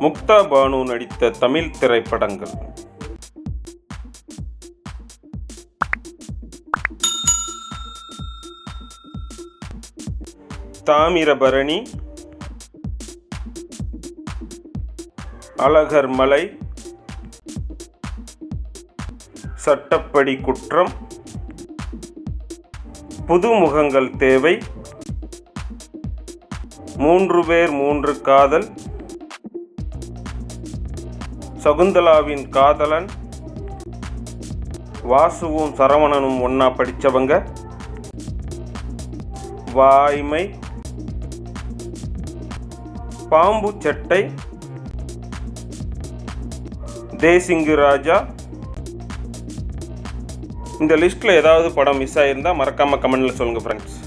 முக்தா பானு நடித்த தமிழ் திரைப்படங்கள். தாமிரபரணி அழகர் மலை சட்டப்படி குற்றம் புதுமுகங்கள் தேவை மூன்று பேர் மூன்று காதல் சகுந்தலாவின் காதலன் வாசுவும் சரவணனும் ஒன்றா படித்தவங்க வாய்மை பாம்பு சட்டை தேசிங்கு ராஜா. இந்த லிஸ்ட்டில் ஏதாவது படம் மிஸ் ஆகியிருந்தால் மறக்காமல் கமெண்டில் சொல்லுங்கள் ஃப்ரெண்ட்ஸ்